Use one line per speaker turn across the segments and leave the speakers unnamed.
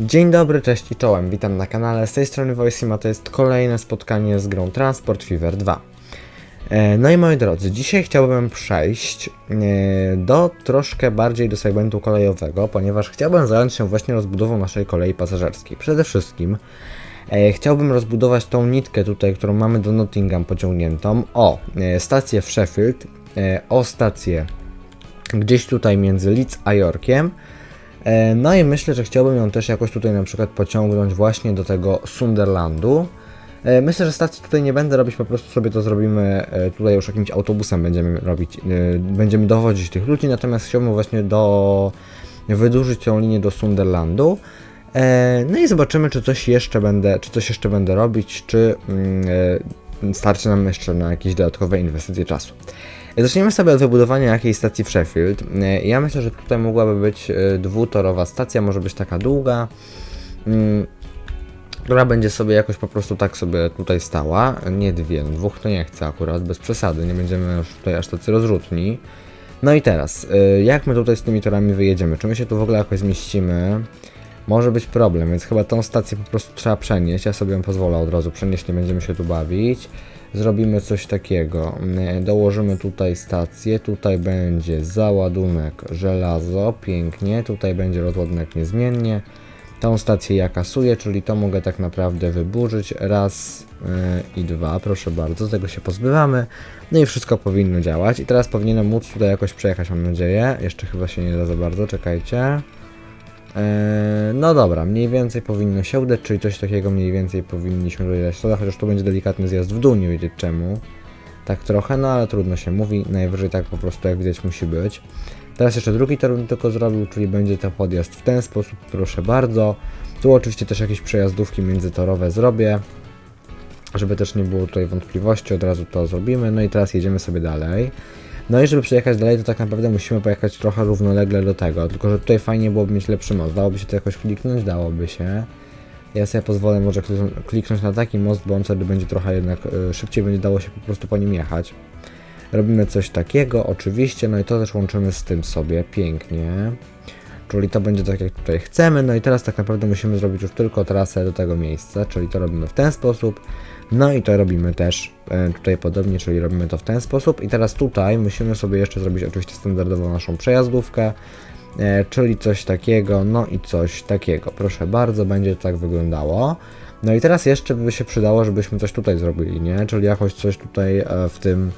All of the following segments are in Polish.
Dzień dobry, cześć i czołem, witam na kanale, z tej strony Voicima, to jest kolejne spotkanie z grą Transport Fever 2. E, No i moi drodzy, dzisiaj chciałbym przejść e, do troszkę bardziej do segmentu kolejowego, ponieważ chciałbym zająć się właśnie rozbudową naszej kolei pasażerskiej. Przede wszystkim e, chciałbym rozbudować tą nitkę tutaj, którą mamy do Nottingham pociągniętą, o stację w Sheffield, o stację gdzieś tutaj między Leeds a Yorkiem, No i myślę, że chciałbym ją też jakoś tutaj na przykład pociągnąć właśnie do tego Sunderlandu. E, Myślę, że stacji tutaj nie będę robić, po prostu sobie to zrobimy e, tutaj już jakimś autobusem będziemy robić, e, będziemy dowodzić tych ludzi, natomiast chciałbym właśnie do wydłużyć tą linię do Sunderlandu. E, No i zobaczymy, czy coś jeszcze będę, czy coś jeszcze będę robić, czy mm, e, starczy nam jeszcze na jakieś dodatkowe inwestycje czasu. Zaczniemy sobie od wybudowania jakiejś stacji w Sheffield. Ja myślę, że tutaj mogłaby być e, dwutorowa stacja, może być taka długa, mm, która będzie sobie jakoś po prostu tak sobie tutaj stała. Nie dwie, no dwóch to nie chcę akurat, bez przesady, nie będziemy już tutaj aż tacy rozrzutni. No i teraz, e, jak my tutaj z tymi torami wyjedziemy? Czy my się tu w ogóle jakoś zmieścimy? Może być problem, więc chyba tą stację po prostu trzeba przenieść. Ja sobie ją pozwolę od razu przenieść, nie będziemy się tu bawić. Zrobimy coś takiego. Mm, Dołożymy tutaj stację. Tutaj będzie załadunek żelazo, pięknie. Tutaj będzie rozładunek niezmiennie. Tą stację ja kasuję, czyli to mogę tak naprawdę wyburzyć. Raz yy, i dwa, proszę bardzo. Tego się pozbywamy. No i wszystko powinno działać. I teraz powinienem móc tutaj jakoś przejechać, mam nadzieję. Jeszcze chyba się nie da za bardzo, czekajcie. Eee, No dobra, mniej więcej powinno się udać, czyli coś takiego mniej więcej powinniśmy dać szkoda, chociaż tu będzie delikatny zjazd w dół, nie wiedzieć czemu. Tak trochę, no ale trudno się mówi, najwyżej tak po prostu jak widać musi być. Teraz jeszcze drugi tor tylko zrobił, czyli będzie to podjazd w ten sposób, proszę bardzo. Tu oczywiście też jakieś przejazdówki międzytorowe zrobię, żeby też nie było tutaj wątpliwości, od razu to zrobimy. No i teraz jedziemy sobie dalej. No i żeby przejechać dalej, to tak naprawdę musimy pojechać trochę równolegle do tego, tylko że tutaj fajnie byłoby mieć lepszy most. Dałoby się to jakoś kliknąć? Dałoby się. Ja sobie pozwolę może klik- kliknąć na taki most, bo on wtedy będzie trochę jednak y, szybciej będzie dało się po prostu po nim jechać. Robimy coś takiego, oczywiście, no i to też łączymy z tym sobie, pięknie. Czyli to będzie tak jak tutaj chcemy, no i teraz tak naprawdę musimy zrobić już tylko trasę do tego miejsca, czyli to robimy w ten sposób. No i to robimy też e, tutaj podobnie, czyli robimy to w ten sposób. I teraz tutaj musimy sobie jeszcze zrobić oczywiście standardową naszą przejazdówkę, e, czyli coś takiego, no i coś takiego. Proszę bardzo, będzie tak wyglądało. No i teraz jeszcze by się przydało, żebyśmy coś tutaj zrobili, nie? Czyli jakoś coś tutaj e, w tym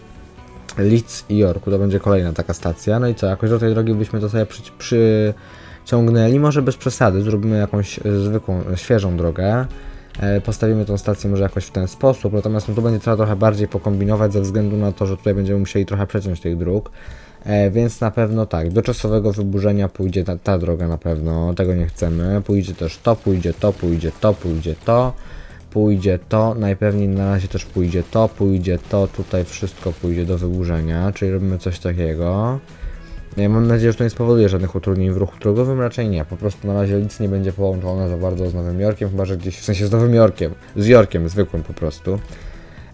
Leeds i Yorku, to będzie kolejna taka stacja. No i co, jakoś do tej drogi byśmy to sobie przy, przyciągnęli, może bez przesady, zrobimy jakąś zwykłą, świeżą drogę. E, Postawimy tą stację może jakoś w ten sposób, natomiast no, tu będzie trzeba trochę bardziej pokombinować ze względu na to, że tutaj będziemy musieli trochę przeciąć tych dróg. E, więc na pewno tak, do czasowego wyburzenia pójdzie ta, ta droga na pewno, tego nie chcemy. Pójdzie też to, pójdzie to, pójdzie to, pójdzie to, pójdzie to, najpewniej na razie też pójdzie to, pójdzie to, tutaj wszystko pójdzie do wyburzenia, czyli robimy coś takiego. Mam nadzieję, że to nie spowoduje żadnych utrudnień w ruchu drogowym, raczej nie. Po prostu na razie nic nie będzie połączone za bardzo z Nowym Jorkiem, chyba że gdzieś, w sensie z Nowym Jorkiem, z Jorkiem zwykłym po prostu.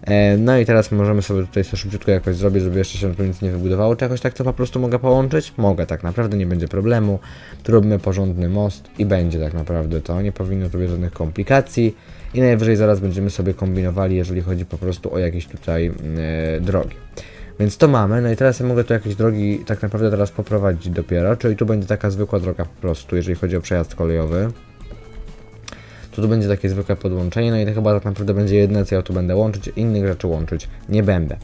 E, No i teraz możemy sobie tutaj to szybciutko jakoś zrobić, żeby jeszcze się tu nic nie wybudowało. Czy jakoś tak to po prostu mogę połączyć? Mogę, tak naprawdę nie będzie problemu. Tu robimy porządny most i będzie tak naprawdę to. Nie powinno tu być żadnych komplikacji. I najwyżej zaraz będziemy sobie kombinowali, jeżeli chodzi po prostu o jakieś tutaj e, drogi. Więc to mamy, no i teraz ja mogę tu jakieś drogi tak naprawdę teraz poprowadzić dopiero, czyli tu będzie taka zwykła droga po prostu, jeżeli chodzi o przejazd kolejowy. To tu będzie takie zwykłe podłączenie, no i to chyba tak naprawdę będzie jedne, co ja tu będę łączyć, innych rzeczy łączyć nie będę.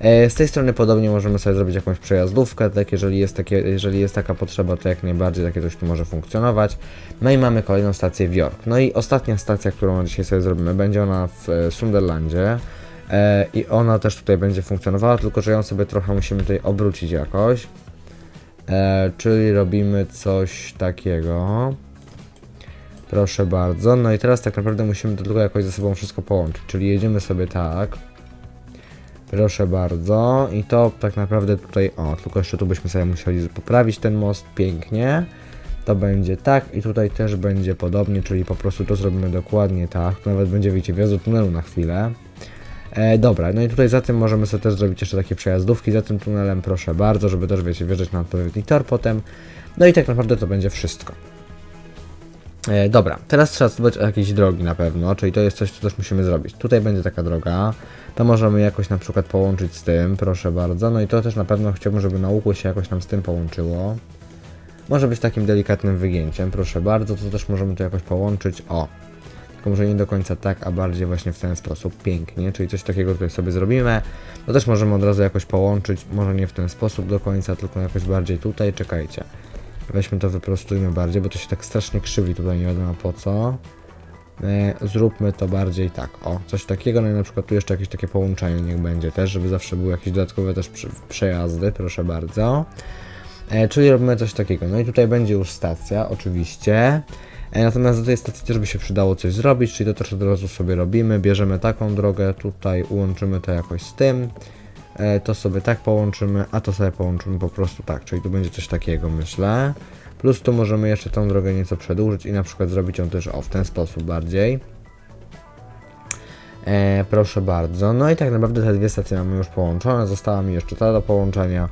E, z tej strony podobnie możemy sobie zrobić jakąś przejazdówkę, tak jeżeli jest, takie, jeżeli jest taka potrzeba, to jak najbardziej takie coś tu może funkcjonować. No i mamy kolejną stację w York. No i ostatnia stacja, którą dzisiaj sobie zrobimy, będzie ona w e, Sunderlandzie. E, I ona też tutaj będzie funkcjonowała, tylko że ją sobie trochę musimy tutaj obrócić jakoś. E, czyli robimy coś takiego. Proszę bardzo. No i teraz tak naprawdę musimy to tylko jakoś ze sobą wszystko połączyć. Czyli jedziemy sobie tak. Proszę bardzo. I to tak naprawdę tutaj, o, tylko jeszcze tu byśmy sobie musieli poprawić ten most pięknie. To będzie tak i tutaj też będzie podobnie, czyli po prostu to zrobimy dokładnie tak. Nawet będzie, wiecie, wjazd do tunelu na chwilę. E, dobra, no i tutaj za tym możemy sobie też zrobić jeszcze takie przejazdówki za tym tunelem, proszę bardzo, żeby też, wiecie, wjeżdżać na odpowiedni tor potem. No i tak naprawdę to będzie wszystko. E, dobra, teraz trzeba zadbać o jakieś drogi na pewno, czyli to jest coś, co też musimy zrobić. Tutaj będzie taka droga, to możemy jakoś na przykład połączyć z tym, proszę bardzo. No i to też na pewno chciałbym, żeby na łuku się jakoś nam z tym połączyło. Może być takim delikatnym wygięciem, proszę bardzo, to też możemy to jakoś połączyć. O, tylko może nie do końca tak, a bardziej właśnie w ten sposób. Pięknie, czyli coś takiego tutaj sobie zrobimy. To też możemy od razu jakoś połączyć, może nie w ten sposób do końca, tylko jakoś bardziej tutaj. Czekajcie. Weźmy to, wyprostujmy bardziej, bo to się tak strasznie krzywi tutaj, nie wiadomo po co. E, zróbmy to bardziej tak, o, coś takiego, no i na przykład tu jeszcze jakieś takie połączenie niech będzie też, żeby zawsze były jakieś dodatkowe też przejazdy, proszę bardzo. E, czyli robimy coś takiego, no i tutaj będzie już stacja, oczywiście. E, natomiast do tej stacji też by się przydało coś zrobić, czyli to też od razu sobie robimy, bierzemy taką drogę, tutaj ułączymy to jakoś z tym. E, to sobie tak połączymy, a to sobie połączymy po prostu tak, czyli tu będzie coś takiego myślę. Plus tu możemy jeszcze tą drogę nieco przedłużyć i na przykład zrobić ją też o w ten sposób bardziej. E, proszę bardzo. No i tak naprawdę te dwie stacje mamy już połączone. Została mi jeszcze ta do połączenia,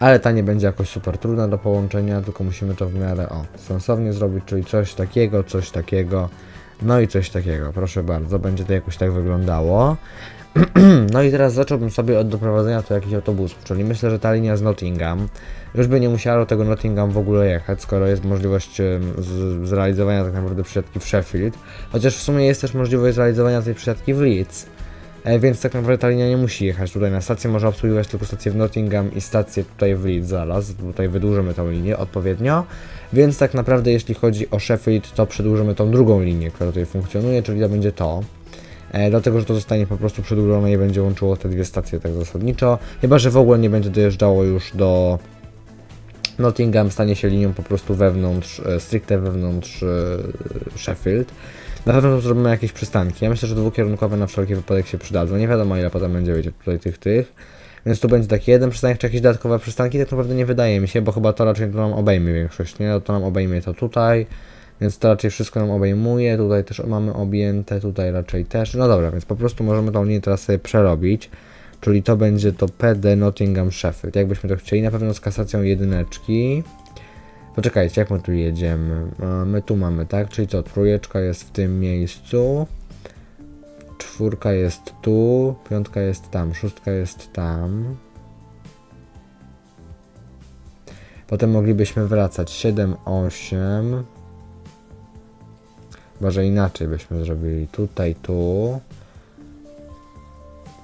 ale ta nie będzie jakoś super trudna do połączenia, tylko musimy to w miarę o sensownie zrobić, czyli coś takiego, coś takiego. No i coś takiego, proszę bardzo, będzie to jakoś tak wyglądało. No i teraz zacząłbym sobie od doprowadzenia tu jakichś autobusów, czyli myślę, że ta linia z Nottingham już by nie musiała do tego Nottingham w ogóle jechać, skoro jest możliwość zrealizowania tak naprawdę przysiadki w Sheffield, chociaż w sumie jest też możliwość zrealizowania tej przysiadki w Leeds, więc tak naprawdę ta linia nie musi jechać tutaj na stację, może obsługiwać tylko stację w Nottingham i stację tutaj w Leeds zaraz, tutaj wydłużymy tą linię odpowiednio, więc tak naprawdę jeśli chodzi o Sheffield, to przedłużymy tą drugą linię, która tutaj funkcjonuje, czyli to będzie to. E, dlatego, że to zostanie po prostu przedłużone i będzie łączyło te dwie stacje tak zasadniczo. Chyba, że w ogóle nie będzie dojeżdżało już do Nottingham, stanie się linią po prostu wewnątrz, e, stricte wewnątrz e, Sheffield. Na pewno zrobimy jakieś przystanki. Ja myślę, że dwukierunkowe na wszelki wypadek się przydadzą. Nie wiadomo ile potem będzie, wiecie, tutaj tych, tych. Więc tu będzie taki jeden przystanek, czy jakieś dodatkowe przystanki, tak naprawdę nie wydaje mi się, bo chyba to raczej to nam obejmie większość, nie? To nam obejmie to tutaj. Więc to raczej wszystko nam obejmuje, tutaj też mamy objęte, tutaj raczej też. No dobra, więc po prostu możemy tą linię teraz sobie przerobić. Czyli to będzie to PD Nottingham Sheffield. Jakbyśmy to chcieli, na pewno z kasacją jedyneczki. Poczekajcie, jak my tu jedziemy? My tu mamy, tak? Czyli co, trójeczka jest w tym miejscu. Czwórka jest tu, piątka jest tam, szóstka jest tam. Potem moglibyśmy wracać 7, 8. Chyba, że inaczej byśmy zrobili tutaj, tu.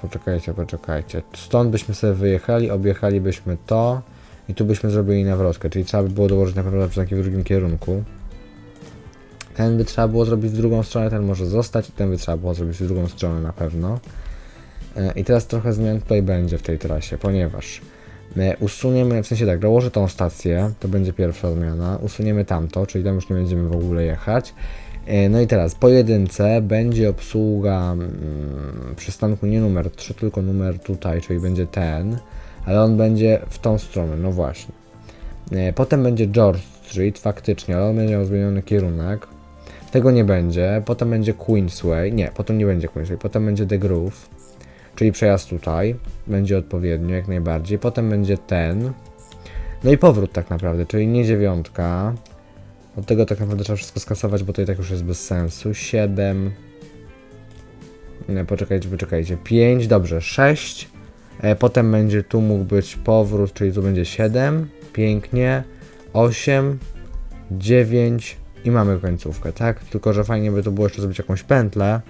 Poczekajcie, poczekajcie. Stąd byśmy sobie wyjechali, objechalibyśmy to i tu byśmy zrobili nawrotkę, czyli trzeba by było dołożyć na pewno przystanki w drugim kierunku. Ten by trzeba było zrobić w drugą stronę, ten może zostać i ten by trzeba było zrobić w drugą stronę na pewno. E, I teraz trochę zmian tutaj będzie w tej trasie, ponieważ usuniemy, w sensie tak, dołożę tą stację, to będzie pierwsza zmiana, usuniemy tamto, czyli tam już nie będziemy w ogóle jechać. E, No i teraz po jedynce będzie obsługa mm, przystanku nie numer 3, tylko numer tutaj, czyli będzie ten, ale on będzie w tą stronę, no właśnie. E, Potem będzie George Street, faktycznie, ale on będzie miał zmieniony kierunek. Tego nie będzie. Potem będzie Queensway. Nie, potem nie będzie Queensway. Potem będzie The Groove, czyli przejazd tutaj. Będzie odpowiednio, jak najbardziej. Potem będzie ten. No i powrót tak naprawdę, czyli nie dziewiątka. Od tego tak naprawdę trzeba wszystko skasować, bo to i tak już jest bez sensu. 7. Nie, poczekajcie, poczekajcie. 5, dobrze, 6. E, potem będzie tu mógł być powrót, czyli tu będzie 7. Pięknie. 8, 9 i mamy końcówkę, tak? Tylko, że fajnie by to było jeszcze zrobić jakąś pętlę.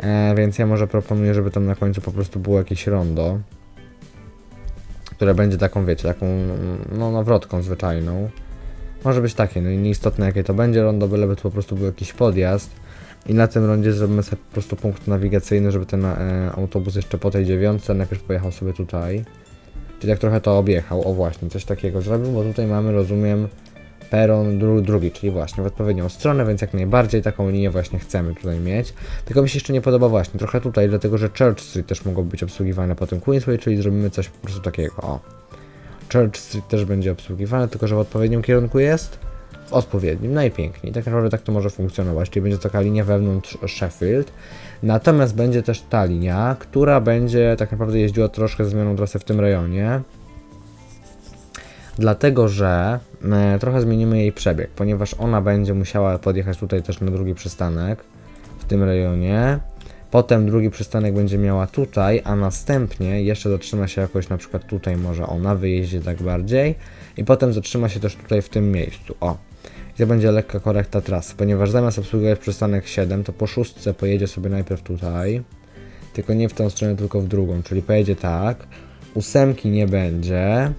E, więc ja może proponuję, żeby tam na końcu po prostu było jakieś rondo. Które będzie taką, wiecie, taką, no, nawrotką zwyczajną. Może być takie, no i nieistotne jakie to będzie rondo, byleby to po prostu był jakiś podjazd. I na tym rondzie zrobimy sobie po prostu punkt nawigacyjny, żeby ten e, autobus jeszcze po tej dziewiątce najpierw pojechał sobie tutaj. Czyli tak trochę to objechał, o właśnie, coś takiego zrobił, bo tutaj mamy, rozumiem, peron dru drugi, czyli właśnie w odpowiednią stronę, więc jak najbardziej taką linię właśnie chcemy tutaj mieć. Tylko mi się jeszcze nie podoba właśnie, trochę tutaj, dlatego że Church Street też mogło być obsługiwane po tym Queensway, czyli zrobimy coś po prostu takiego, o. Church Street też będzie obsługiwane, tylko że w odpowiednim kierunku jest? Odpowiednim, najpiękniej. Tak naprawdę tak to może funkcjonować, czyli będzie taka linia wewnątrz Sheffield. Natomiast będzie też ta linia, która będzie tak naprawdę jeździła troszkę zmianą trasy w tym rejonie. dlatego że e, trochę zmienimy jej przebieg, ponieważ ona będzie musiała podjechać tutaj też na drugi przystanek w tym rejonie. Potem drugi przystanek będzie miała tutaj, a następnie jeszcze zatrzyma się jakoś na przykład tutaj może ona wyjeździ tak bardziej i potem zatrzyma się też tutaj w tym miejscu. O. I to będzie lekka korekta trasy, ponieważ zamiast obsługiwać przystanek 7, to po szóstce pojedzie sobie najpierw tutaj, tylko nie w tą stronę, tylko w drugą, czyli pojedzie tak, ósemki nie będzie,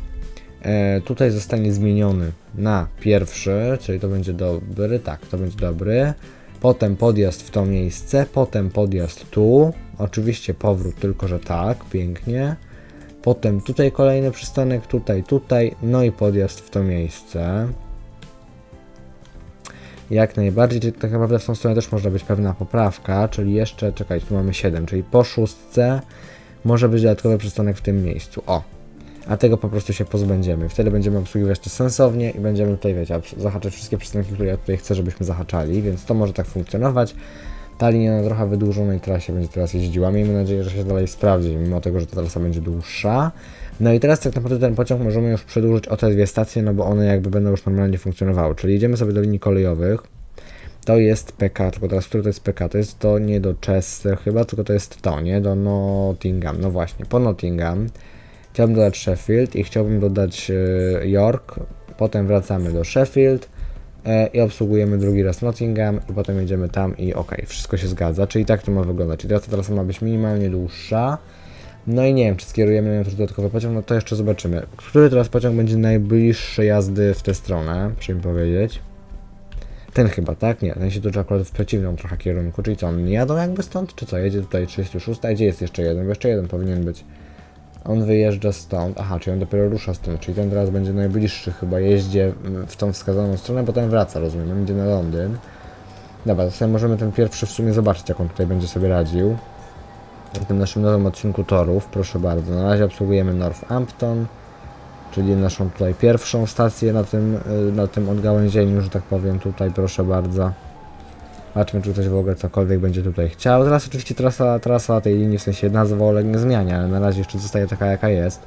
e, tutaj zostanie zmieniony na pierwszy, czyli to będzie dobry, tak, to będzie dobry, potem podjazd w to miejsce, potem podjazd tu, oczywiście powrót, tylko że tak, pięknie, potem tutaj kolejny przystanek, tutaj, tutaj, no i podjazd w to miejsce. Jak najbardziej, czyli tak naprawdę w tą stronę też może być pewna poprawka, czyli jeszcze, czekajcie, tu mamy 7, czyli po szóstce może być dodatkowy przystanek w tym miejscu. O! A tego po prostu się pozbędziemy. Wtedy będziemy obsługiwać to sensownie i będziemy tutaj, wiecie, zahaczać wszystkie przystanki, które ja tutaj chcę, żebyśmy zahaczali, więc to może tak funkcjonować. Ta linia na trochę wydłużonej trasie będzie teraz jeździła. Miejmy nadzieję, że się dalej sprawdzi, mimo tego, że ta trasa będzie dłuższa. No i teraz tak naprawdę ten pociąg możemy już przedłużyć o te dwie stacje, no bo one jakby będą już normalnie funkcjonowały. Czyli idziemy sobie do linii kolejowych. To jest PK, tylko teraz który to jest PK? To jest to nie do Chester chyba, tylko to jest to, nie? Do Nottingham. No właśnie, po Nottingham. Chciałbym dodać Sheffield i chciałbym dodać e, York. Potem wracamy do Sheffield e, i obsługujemy drugi raz Nottingham i potem jedziemy tam i ok, wszystko się zgadza. Czyli tak to ma wyglądać. Czyli teraz ta trasa ma być minimalnie dłuższa. No i nie wiem, czy skierujemy na dodatkowy pociąg, no to jeszcze zobaczymy. Który teraz pociąg będzie najbliższy jazdy w tę stronę, proszę mi powiedzieć. Ten chyba, tak? Nie, ten się toczy akurat w przeciwnym trochę kierunku, czyli co, on jadą jakby stąd, czy co, jedzie tutaj 36, a gdzie jest jeszcze jeden? Bo jeszcze jeden powinien być. On wyjeżdża stąd, aha, czyli on dopiero rusza stąd, czyli ten teraz będzie najbliższy chyba, jeździe mm, w tą wskazaną stronę, potem wraca, rozumiem, on idzie na Londyn. Dobra, to sobie możemy ten pierwszy w sumie zobaczyć, jak on tutaj będzie sobie radził. W tym naszym nowym odcinku torów, proszę bardzo. Na razie obsługujemy Northampton, czyli naszą tutaj pierwszą stację na tym, y, na tym odgałęzieniu, że tak powiem, tutaj proszę bardzo. Zobaczmy, czy ktoś w ogóle cokolwiek będzie tutaj chciał. Teraz oczywiście trasa, trasa tej linii, w sensie nazwa ulegnie zmianie, ale na razie jeszcze zostaje taka, jaka jest.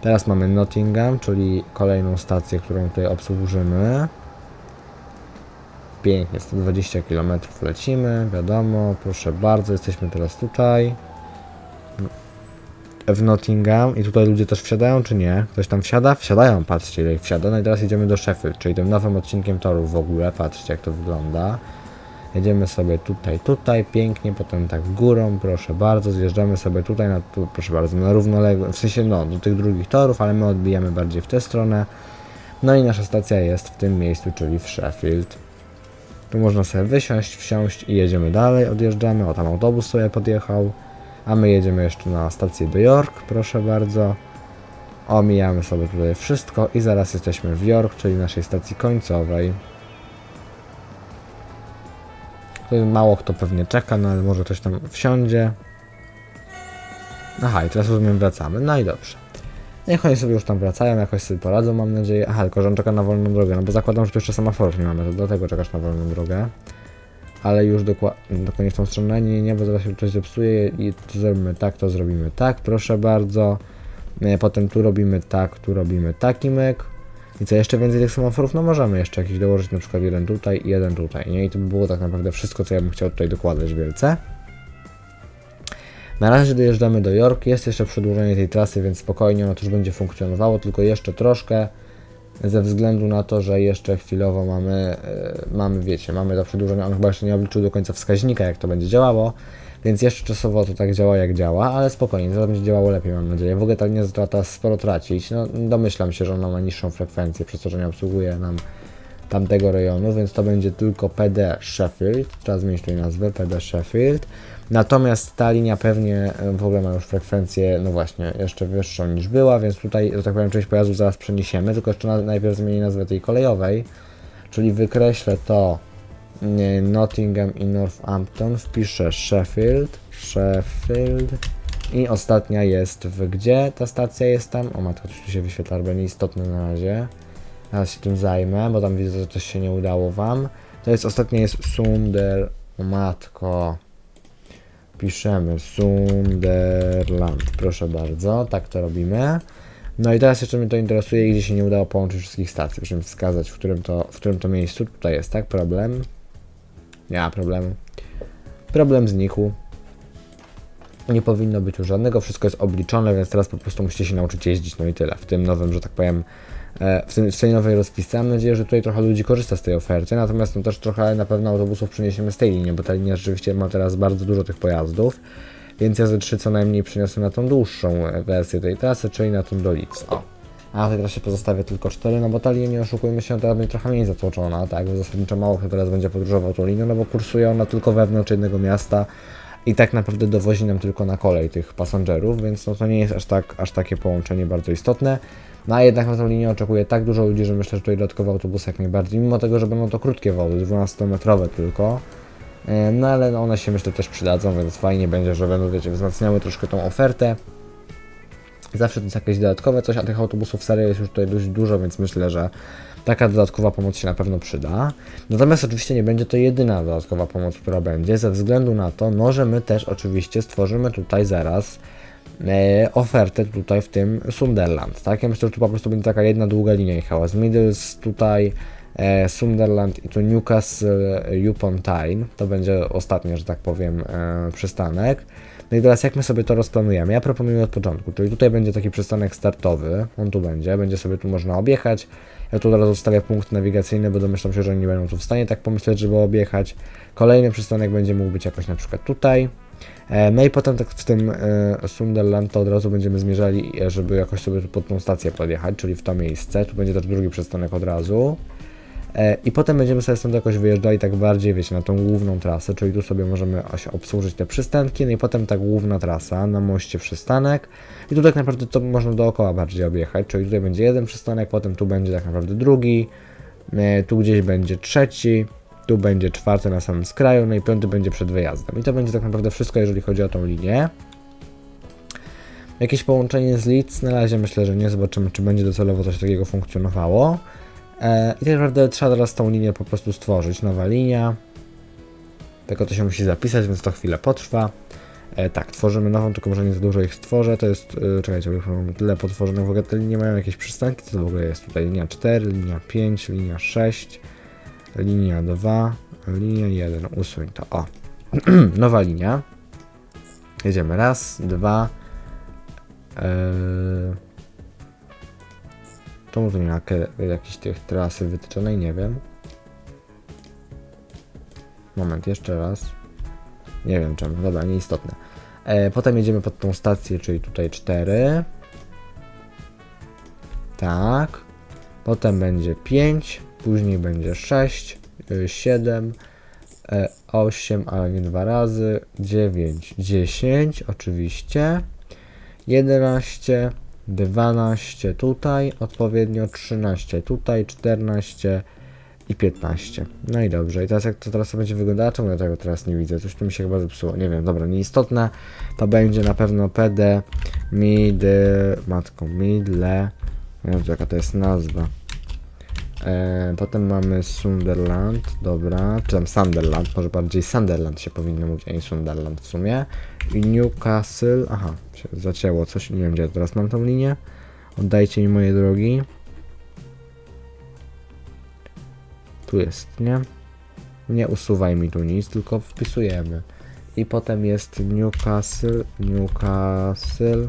Teraz mamy Nottingham, czyli kolejną stację, którą tutaj obsłużymy. Pięknie, 120 km lecimy, wiadomo, proszę bardzo, jesteśmy teraz tutaj. W Nottingham i tutaj ludzie też wsiadają, czy nie? Ktoś tam wsiada? Wsiadają, patrzcie ile ich wsiada. No i teraz jedziemy do Sheffield, czyli tym nowym odcinkiem torów w ogóle, patrzcie jak to wygląda. Jedziemy sobie tutaj, tutaj, pięknie, potem tak górą, proszę bardzo, zjeżdżamy sobie tutaj, na, tu, proszę bardzo, na równoległe, w sensie no, do tych drugich torów, ale my odbijamy bardziej w tę stronę. No i nasza stacja jest w tym miejscu, czyli w Sheffield. Tu można sobie wysiąść, wsiąść i jedziemy dalej, odjeżdżamy, o tam autobus sobie podjechał, a my jedziemy jeszcze na stację do York, proszę bardzo. Omijamy sobie tutaj wszystko i zaraz jesteśmy w York, czyli naszej stacji końcowej. Tutaj mało kto pewnie czeka, no ale może ktoś tam wsiądzie. Aha, i teraz rozumiem wracamy. No i dobrze. Niech oni sobie już tam wracają, jakoś sobie poradzą, mam nadzieję. Aha, tylko że on czeka na wolną drogę, no bo zakładam, że tu jeszcze semaforów nie mamy, to dlatego czekasz na wolną drogę. Ale już dokładnie, dokładnie w tą stronę, nie, nie, bo zaraz się coś zepsuje i to zrobimy tak, to zrobimy tak, proszę bardzo. Potem tu robimy tak, tu robimy taki myk. I co jeszcze więcej tych semaforów? No możemy jeszcze jakiś dołożyć, na przykład jeden tutaj i jeden tutaj, nie? I to by było tak naprawdę wszystko, co ja bym chciał tutaj dokładać wielce. Na razie dojeżdżamy do York, jest jeszcze przedłużenie tej trasy, więc spokojnie ono też będzie funkcjonowało, tylko jeszcze troszkę ze względu na to, że jeszcze chwilowo mamy, e, mamy wiecie, mamy to przedłużenie, on chyba jeszcze nie obliczył do końca wskaźnika, jak to będzie działało, więc jeszcze czasowo to tak działa, jak działa, ale spokojnie, zaraz będzie działało lepiej, mam nadzieję. W ogóle ta zaczęła teraz sporo tracić, no domyślam się, że ona ma niższą frekwencję, przez to, że nie obsługuje nam tamtego rejonu, więc to będzie tylko PD Sheffield, trzeba zmienić tutaj nazwę, PD Sheffield. Natomiast ta linia pewnie e, w ogóle ma już frekwencję, no właśnie, jeszcze wyższą niż była, więc tutaj, że tak powiem, część pojazdów zaraz przeniesiemy, tylko jeszcze na, najpierw zmienię nazwę tej kolejowej, czyli wykreślę to nie, Nottingham i Northampton, wpiszę Sheffield, Sheffield i ostatnia jest w gdzie ta stacja jest tam? O matko, coś tu się wyświetla, ale nieistotne na razie. Teraz się tym zajmę, bo tam widzę, że coś się nie udało wam. To jest ostatnia jest Sunder. O matko. Piszemy Sunderland. Proszę bardzo, tak to robimy. No i teraz jeszcze mnie to interesuje, gdzie się nie udało połączyć wszystkich stacji, żeby wskazać, w którym to, w którym to miejscu. Tutaj jest, tak? Problem. Nie ma problemu. Problem znikł. Nie powinno być już żadnego, wszystko jest obliczone, więc teraz po prostu musicie się nauczyć jeździć, no i tyle. W tym nowym, że tak powiem, w, tym, w tej nowej rozpisce. Mam nadzieję, że tutaj trochę ludzi korzysta z tej oferty, natomiast no też trochę na pewno autobusów przeniesiemy z tej linii, bo ta linia rzeczywiście ma teraz bardzo dużo tych pojazdów, więc ja ze trzy co najmniej przyniosę na tą dłuższą e, wersję tej trasy, czyli na tą do. O. A w tej trasie pozostawię tylko 4, no bo ta linia, nie oszukujmy się, teraz będzie trochę mniej zatłoczona, tak, bo zasadniczo mało kto teraz będzie podróżował tą linią, no bo kursuje ona tylko wewnątrz jednego miasta i tak naprawdę dowozi nam tylko na kolej tych pasażerów, więc no to nie jest aż, tak, aż takie połączenie bardzo istotne. No a jednak na tą linię oczekuje tak dużo ludzi, że myślę, że tutaj dodatkowy autobus jak najbardziej, mimo tego, że będą to krótkie wozy, 12-metrowe tylko, E, no ale no one się myślę też przydadzą, więc fajnie będzie, że będą, wiecie, wzmacniały troszkę tą ofertę. Zawsze to jest jakieś dodatkowe coś, a tych autobusów serii jest już tutaj dość dużo, więc myślę, że taka dodatkowa pomoc się na pewno przyda. Natomiast oczywiście nie będzie to jedyna dodatkowa pomoc, która będzie, ze względu na to, no, że my też oczywiście stworzymy tutaj zaraz ofertę tutaj w tym Sunderland, tak? Ja myślę, że tu po prostu będzie taka jedna długa linia jechała z Middles tutaj, e, Sunderland i tu Newcastle upon Tyne, to będzie ostatni, że tak powiem, e, przystanek. No i teraz jak my sobie to rozplanujemy? Ja proponuję od początku, czyli tutaj będzie taki przystanek startowy, on tu będzie, będzie sobie tu można objechać. Ja tu od razu ustawię punkt nawigacyjny, bo domyślam się, że oni nie będą tu w stanie tak pomyśleć, żeby objechać. Kolejny przystanek będzie mógł być jakoś na przykład tutaj. E, No i potem tak w tym e, Sunderland to od razu będziemy zmierzali, e, żeby jakoś sobie pod tą stację podjechać, czyli w to miejsce. Tu będzie też drugi przystanek od razu. I potem będziemy sobie stąd jakoś wyjeżdżali tak bardziej, wiecie, na tą główną trasę, czyli tu sobie możemy obsłużyć te przystanki, no i potem ta główna trasa, na moście przystanek i tu tak naprawdę to można dookoła bardziej objechać, czyli tutaj będzie jeden przystanek, potem tu będzie tak naprawdę drugi, tu gdzieś będzie trzeci, tu będzie czwarty na samym skraju, no i piąty będzie przed wyjazdem. I to będzie tak naprawdę wszystko, jeżeli chodzi o tą linię. Jakieś połączenie z Leeds na razie myślę, że nie. Zobaczymy, czy będzie docelowo coś takiego funkcjonowało. E, I tak naprawdę trzeba teraz tą linię po prostu stworzyć. Nowa linia. Tylko to się musi zapisać, więc to chwilę potrwa. E, tak, tworzymy nową, tylko może nie za dużo ich stworzę. To jest, e, czekajcie, bo już mam tyle potworzonych. W ogóle te linie mają jakieś przystanki. Co to w ogóle jest tutaj? Linia 4, linia 5, linia 6, linia 2, linia 1. Usuń to. O. Nowa linia. Jedziemy raz, dwa. Eee... Czemu tu nie ma jakiejś tych trasy wytyczonej? Nie wiem. Moment, jeszcze raz. Nie wiem czemu, dobra, nieistotne. E, potem jedziemy pod tą stację, czyli tutaj 4. Tak. Potem będzie 5, później będzie 6, 7, 8, ale nie dwa razy, 9, 10 oczywiście, 11, 12 tutaj, odpowiednio 13 tutaj, 14 i 15. No i dobrze, i teraz jak to teraz będzie wyglądało, czemu ja tego teraz nie widzę? Coś tu mi się chyba zepsuło, nie wiem, dobra, nieistotne. To będzie na pewno PD, mid, matką, midle, Jezu, jaka to jest nazwa. E, potem mamy Sunderland, dobra, czy tam Sunderland, może bardziej Sunderland się powinno mówić, a nie Sunderland w sumie. I Newcastle, aha, się zacięło coś, nie wiem gdzie teraz mam tą linię. Oddajcie mi moje drogi. Tu jest, nie? Nie usuwaj mi tu nic, tylko wpisujemy. I potem jest Newcastle, Newcastle,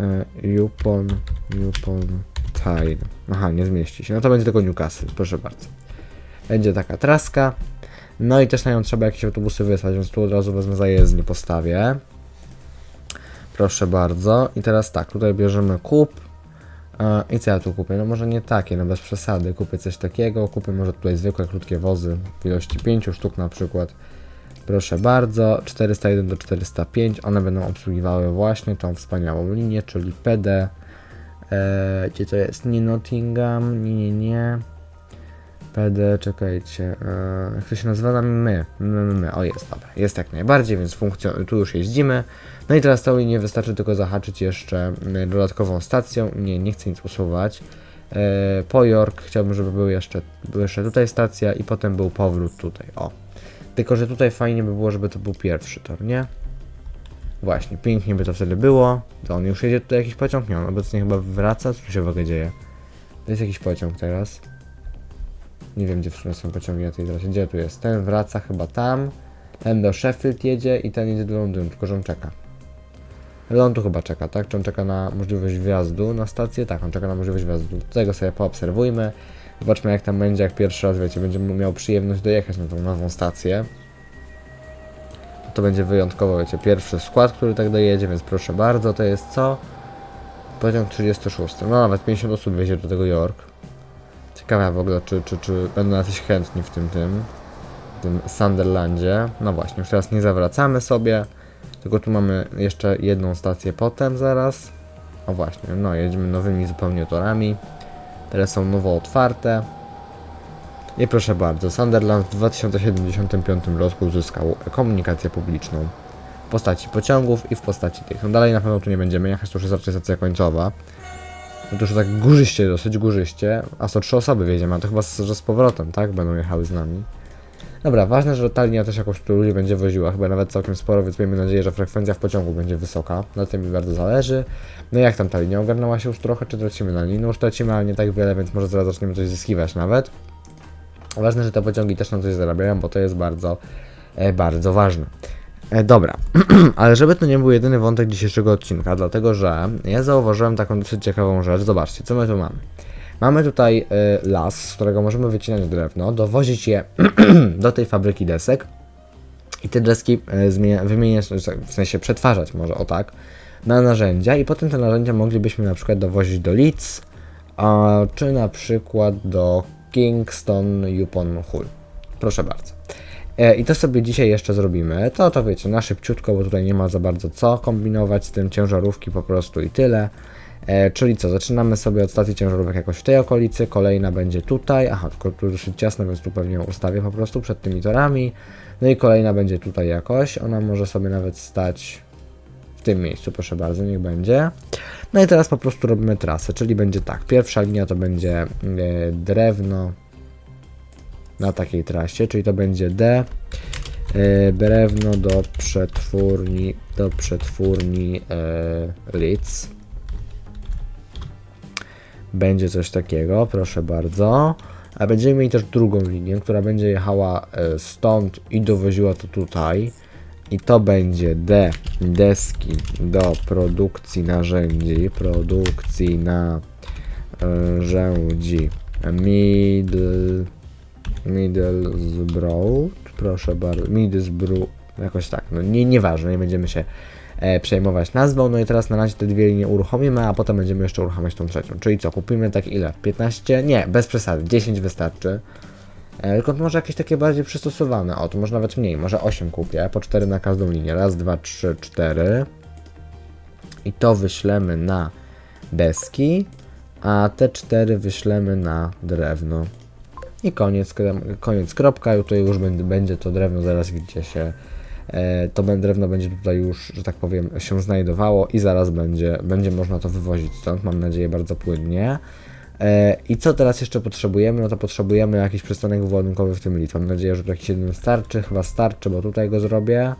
e, Upon, Upon Tide. Aha, nie zmieści się. No to będzie tylko Newcastle, proszę bardzo. Będzie taka traska. No i też na nią trzeba jakieś autobusy wysłać, więc tu od razu wezmę zajezdnię, postawię. Proszę bardzo. I teraz tak, tutaj bierzemy kup. I co ja tu kupię? No może nie takie, no bez przesady. Kupię coś takiego, kupię może tutaj zwykłe, krótkie wozy w ilości 5 sztuk na przykład. Proszę bardzo, 401 do 405, one będą obsługiwały właśnie tą wspaniałą linię, czyli PD. E, gdzie to jest? Nie Nottingham, nie, nie, nie. PD, czekajcie, e, jak to się nazywa? My, my, my, my. O jest, dobra, jest jak najbardziej, więc funkcjon- tu już jeździmy. No i teraz tą linię wystarczy tylko zahaczyć jeszcze mm, dodatkową stacją. Nie, nie chcę nic usuwać. E, po York chciałbym, żeby był jeszcze, był jeszcze tutaj stacja i potem był powrót tutaj, o. Tylko, że tutaj fajnie by było, żeby to był pierwszy tor, nie? Właśnie, pięknie by to wtedy było. To on już jedzie tutaj jakiś pociąg? Nie, on obecnie chyba wraca. Co tu się w ogóle dzieje? To jest jakiś pociąg teraz. Nie wiem, gdzie w sumie są pociągi na tej trasie. Gdzie tu jest? Ten wraca chyba tam. Ten do Sheffield jedzie i ten jedzie do Londynu, tylko że on czeka. Ale on tu chyba czeka, tak? Czy on czeka na możliwość wjazdu na stację? Tak, on czeka na możliwość wjazdu. Tego sobie poobserwujmy. Zobaczmy jak tam będzie, jak pierwszy raz, wiecie, będzie miał przyjemność dojechać na tą nową stację. To będzie wyjątkowo, wiecie, pierwszy skład, który tak dojedzie, więc proszę bardzo, to jest co? Pociąg 36. No nawet 50 osób wjedzie do tego York. Ciekawe w ogóle, czy, czy, czy będą jacyś chętni w tym, tym, w tym Sunderlandzie. No właśnie, już teraz nie zawracamy sobie, tylko tu mamy jeszcze jedną stację potem zaraz. O właśnie, no jedziemy nowymi zupełnie torami. Teraz są nowo otwarte. I proszę bardzo, Sunderland w 2075 roku uzyskał komunikację publiczną w postaci pociągów i w postaci tych. No dalej na pewno tu nie będziemy jechać, to już jest raczej stacja końcowa. No to już tak górzyście, dosyć górzyście, a co trzy osoby wjedziemy, a to chyba z, że z powrotem, tak? Będą jechały z nami. Dobra, ważne, że ta linia też jakoś tu ludzi będzie woziła, chyba nawet całkiem sporo, więc miejmy nadzieję, że frekwencja w pociągu będzie wysoka. Na tym mi bardzo zależy. No jak tam ta linia? Ogarnęła się już trochę, czy tracimy na linii? No już tracimy, ale nie tak wiele, więc może zaraz zaczniemy coś zyskiwać nawet. Ważne, że te pociągi też nam coś zarabiają, bo to jest bardzo, e, bardzo ważne. E, dobra, ale żeby to nie był jedyny wątek dzisiejszego odcinka, dlatego że ja zauważyłem taką dosyć ciekawą rzecz. Zobaczcie, co my tu mamy. Mamy tutaj e, las, z którego możemy wycinać drewno, dowozić je do tej fabryki desek i te deski zmienia, wymieniać, w sensie przetwarzać może o tak, na narzędzia i potem te narzędzia moglibyśmy na przykład dowozić do Leeds, a, czy na przykład do Kingston upon Hull. Proszę bardzo. E, I to sobie dzisiaj jeszcze zrobimy. To to wiecie, na szybciutko, bo tutaj nie ma za bardzo co kombinować z tym, ciężarówki po prostu i tyle. E, czyli co, zaczynamy sobie od stacji ciężarówek jakoś w tej okolicy, kolejna będzie tutaj, aha, tylko tu dosyć ciasno, więc tu pewnie ją ustawię po prostu przed tymi torami. No i kolejna będzie tutaj jakoś, ona może sobie nawet stać tym miejscu, proszę bardzo, niech będzie. No i teraz po prostu robimy trasę, czyli będzie tak, pierwsza linia to będzie e, drewno na takiej trasie, czyli to będzie D, e, drewno do przetwórni, do przetwórni e, Leeds. Będzie coś takiego, proszę bardzo. A będziemy mieli też drugą linię, która będzie jechała stąd i dowoziła to tutaj. I to będzie D, deski do produkcji narzędzi, produkcji narzędzi Middle, Middlesbrough, proszę bardzo, Middlesbrough, jakoś tak, no nie, nieważne, nie będziemy się e, przejmować nazwą, no i teraz na razie te dwie linie uruchomimy, a potem będziemy jeszcze uruchamiać tą trzecią, czyli co, kupimy tak ile, 15? Nie, bez przesady, 10 wystarczy. E, Tylko może jakieś takie bardziej przystosowane. O, to może nawet mniej, może 8 kupię, po 4 na każdą linię. Raz, dwa, trzy, cztery. I to wyślemy na deski, a te 4 wyślemy na drewno. I koniec, koniec kropka, tutaj już będzie, to drewno, zaraz widzicie się. E, to drewno będzie tutaj już, że tak powiem, się znajdowało i zaraz będzie, będzie można to wywozić stąd, mam nadzieję, bardzo płynnie. E, I co teraz jeszcze potrzebujemy? No to potrzebujemy jakiś przystanek wyładunkowy w tym lic. Mam nadzieję, że tu jakiś jeden starczy. Chyba starczy, bo tutaj go zrobię.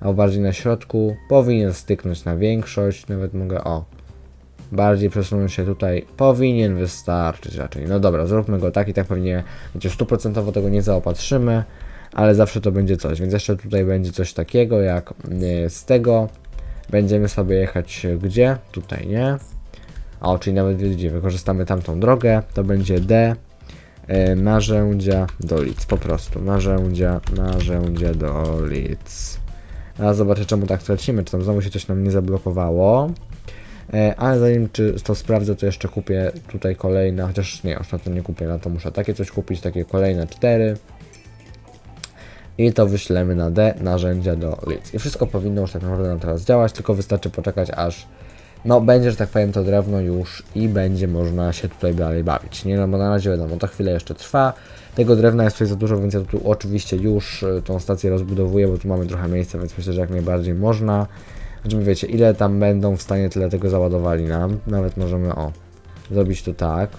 A bardziej na środku. Powinien styknąć na większość. Nawet mogę, o. Bardziej przesunąć się tutaj. Powinien wystarczyć raczej. No dobra, zróbmy go tak i tak pewnie, wiecie, stuprocentowo tego nie zaopatrzymy. Ale zawsze to będzie coś. Więc jeszcze tutaj będzie coś takiego jak e, z tego. Będziemy sobie jechać gdzie? Tutaj, nie? O, czyli nawet widzicie, wykorzystamy tamtą drogę, to będzie D, e, narzędzia do Leeds, po prostu, narzędzia, narzędzia do Leeds. A zobaczę czemu tak tracimy, czy tam znowu się coś nam nie zablokowało. E, ale zanim czy to sprawdzę, to jeszcze kupię tutaj kolejne, chociaż nie, już na to nie kupię, na to muszę takie coś kupić, takie kolejne cztery. I to wyślemy na D, narzędzia do Leeds. I wszystko powinno już tak naprawdę nam teraz działać, tylko wystarczy poczekać aż no będzie, że tak powiem, to drewno już i będzie można się tutaj dalej bawić. Nie, no bo na razie wiadomo, to chwilę jeszcze trwa. Tego drewna jest tutaj za dużo, więc ja tu oczywiście już y, tą stację rozbudowuję, bo tu mamy trochę miejsca, więc myślę, że jak najbardziej można. Żeby wiecie, ile tam będą w stanie, tyle tego załadowali nam. Nawet możemy, o, zrobić to tak.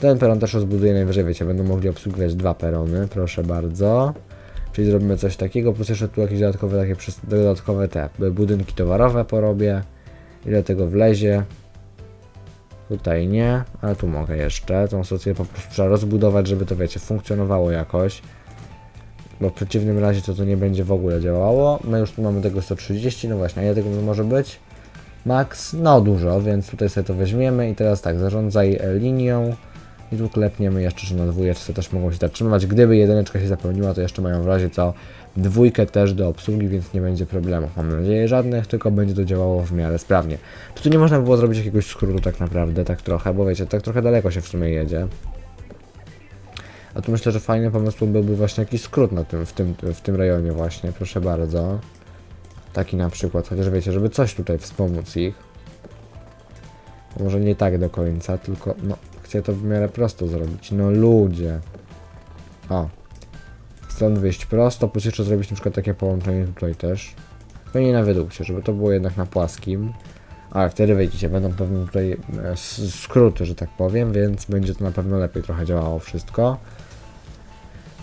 Ten peron też rozbuduję najwyżej, wiecie, będą mogli obsługiwać dwa perony, proszę bardzo. Czyli zrobimy coś takiego, plus jeszcze tu jakieś dodatkowe takie dodatkowe te budynki towarowe porobię. Ile tego wlezie? Tutaj nie, ale tu mogę jeszcze. Tą stację po prostu trzeba rozbudować, żeby to wiecie, funkcjonowało jakoś. Bo w przeciwnym razie to to nie będzie w ogóle działało. My już tu mamy tego 130, no właśnie, a ile tego może być? Max, no dużo, więc tutaj sobie to weźmiemy i teraz tak, zarządzaj linią i tu klepniemy jeszcze, że na dwójeczce też mogą się zatrzymywać. Gdyby jedyneczka się zapełniła, to jeszcze mają w razie co dwójkę też do obsługi, więc nie będzie problemów, mam nadzieję, żadnych, tylko będzie to działało w miarę sprawnie. Tu nie można było zrobić jakiegoś skrótu tak naprawdę, tak trochę, bo wiecie, tak trochę daleko się w sumie jedzie. A tu myślę, że fajny pomysł byłby właśnie jakiś skrót na tym, w, tym, w tym rejonie właśnie, proszę bardzo. Taki na przykład, chociaż wiecie, żeby coś tutaj wspomóc ich. Może nie tak do końca, tylko no, chcę to w miarę prosto zrobić. No ludzie. O. Stąd wyjść prosto, plus jeszcze zrobić na przykład takie połączenie tutaj też. To nie na wydłucie, żeby to było jednak na płaskim. Ale wtedy widzicie, będą pewnie tutaj e, skróty, że tak powiem, więc będzie to na pewno lepiej trochę działało wszystko.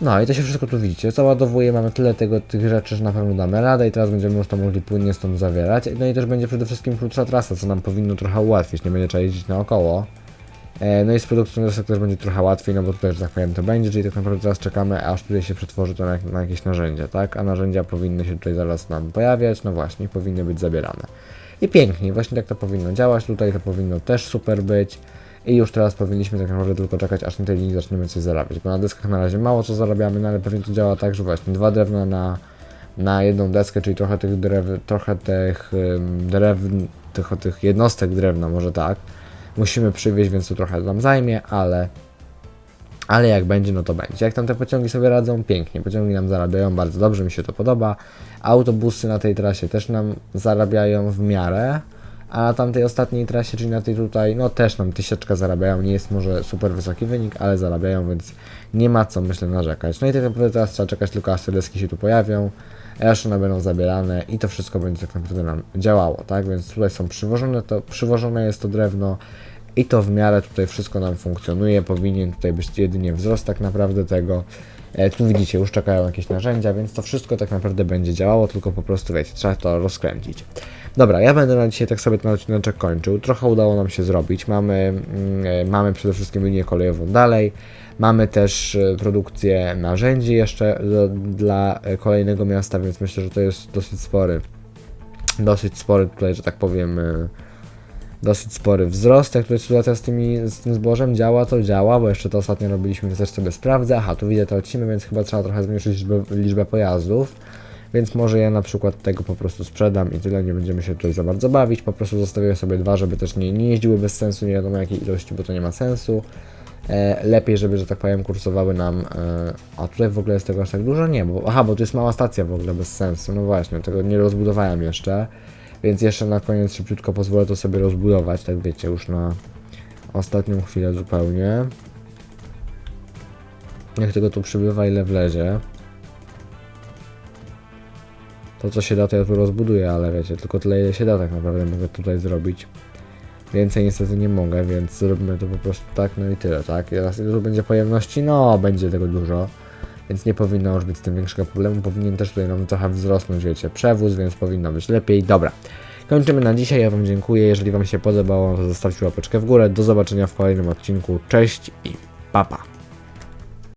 No i to się wszystko tu widzicie, załadowuje, mamy tyle tego, tych rzeczy, że na pewno damy radę i teraz będziemy już to mogli płynnie stąd zawierać. No i też będzie przede wszystkim krótsza trasa, co nam powinno trochę ułatwić, nie będzie trzeba jeździć naokoło. E, No i z produkcją desek też będzie trochę łatwiej, no bo tutaj, że tak powiem, to będzie, czyli tak naprawdę teraz czekamy, aż tutaj się przetworzy to na, na jakieś narzędzia, tak? A narzędzia powinny się tutaj zaraz nam pojawiać, no właśnie, powinny być zabierane. I pięknie, właśnie tak to powinno działać, tutaj to powinno też super być. I już teraz powinniśmy tak naprawdę tylko czekać, aż na tej linii zaczniemy coś zarabiać, bo na deskach na razie mało co zarabiamy, no ale pewnie to działa tak, że właśnie dwa drewna na, na jedną deskę, czyli trochę tych drew, trochę tych drew, tych, tych jednostek drewna, może tak, musimy przywieźć, więc to trochę nam zajmie, ale ale jak będzie, no to będzie. Jak tam te pociągi sobie radzą, pięknie. Pociągi nam zarabiają bardzo dobrze, mi się to podoba. Autobusy na tej trasie też nam zarabiają w miarę, a tamtej ostatniej trasie, czyli na tej tutaj, no też nam tysiączka zarabiają. Nie jest może super wysoki wynik, ale zarabiają, więc nie ma co, myślę, narzekać. No i tak naprawdę teraz trzeba czekać tylko aż te deski się tu pojawią, aż one będą zabierane i to wszystko będzie tak naprawdę nam działało, tak? Więc tutaj są przywożone, to, przywożone jest to drewno, i to w miarę tutaj wszystko nam funkcjonuje. Powinien tutaj być jedynie wzrost tak naprawdę tego. E, tu widzicie, już czekają jakieś narzędzia, więc to wszystko tak naprawdę będzie działało, tylko po prostu wiecie, trzeba to rozkręcić. Dobra, ja będę na dzisiaj tak sobie ten odcinek kończył. Trochę udało nam się zrobić. Mamy, mm, e, mamy przede wszystkim linię kolejową dalej. Mamy też e, produkcję narzędzi jeszcze do, dla e, kolejnego miasta, więc myślę, że to jest dosyć spory, dosyć spory tutaj, że tak powiem, dosyć spory wzrost. Jak tutaj sytuacja z, tymi, z tym zbożem działa, to działa, bo jeszcze to ostatnio robiliśmy, więc też sobie sprawdzę. Aha, tu widzę te odciny, więc chyba trzeba trochę zmniejszyć liczbę, liczbę pojazdów. Więc może ja na przykład tego po prostu sprzedam i tyle, nie będziemy się tutaj za bardzo bawić. Po prostu zostawię sobie dwa, żeby też nie, nie jeździły bez sensu, nie wiadomo jakiej ilości, bo to nie ma sensu. E, lepiej, żeby, że tak powiem, kursowały nam. E, a tutaj w ogóle jest tego aż tak dużo? Nie, bo. Aha, bo to jest mała stacja w ogóle bez sensu. No właśnie, tego nie rozbudowałem jeszcze. Więc jeszcze na koniec szybciutko pozwolę to sobie rozbudować, tak wiecie, już na ostatnią chwilę zupełnie. Jak tego tu przybywa, ile wlezie. To co się da, to ja tu rozbuduję, ale wiecie, tylko tyle ile się da tak naprawdę mogę tutaj zrobić. Więcej niestety nie mogę, więc zrobimy to po prostu tak, no i tyle, tak? Teraz tu będzie pojemności? No, będzie tego dużo. Więc nie powinno już być z tym większego problemu. Powinien też tutaj nam trochę wzrosnąć, wiecie, przewóz, więc powinno być lepiej. Dobra. Kończymy na dzisiaj. Ja Wam dziękuję. Jeżeli Wam się podobało, to zostawcie łapeczkę w górę. Do zobaczenia w kolejnym odcinku. Cześć i papa. Pa.